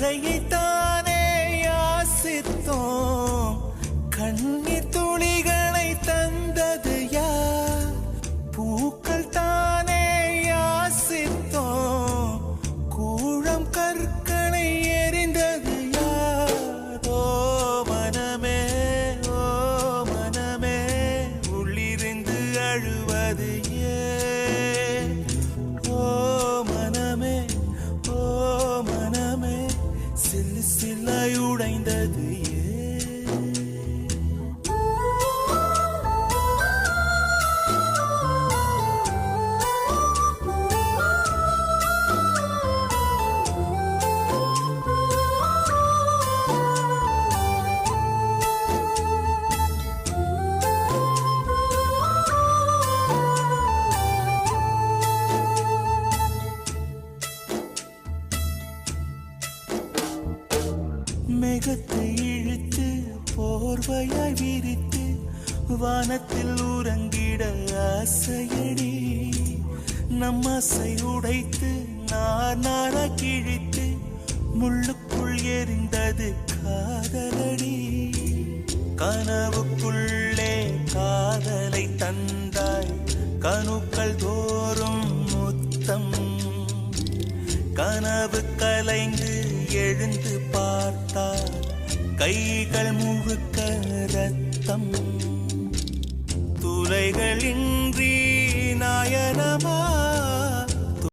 மழையை யாசித்தோம்? கண்ணீர் துளிகளை தந்தது யார்? பூக்கள் தானே யாசித்தோம்? கூழம் கற்களை எரிந்தது யார்? ஓ மனமே ஓ மனமே உள்ளிருந்து அழுவது ஏ சில்லு சில்லாய் உடைந்தது மேகத்தை இழுத்து போர்வையாய் விரித்து வானத்தில் உறங்கிட ஆசையடி. நம் ஆசை உடைத்து நார் நாரா கிழித்து முள்ளுக்குள் எரிந்தது காதலடி. கனவுக்குள்ளே காதலை தந்தாய் கணுக்கள் தோறும் முத்தம். கனவு கலைந்து எழுந்து பா கைகள் முழுக்க ரத்தம் துளைகளின்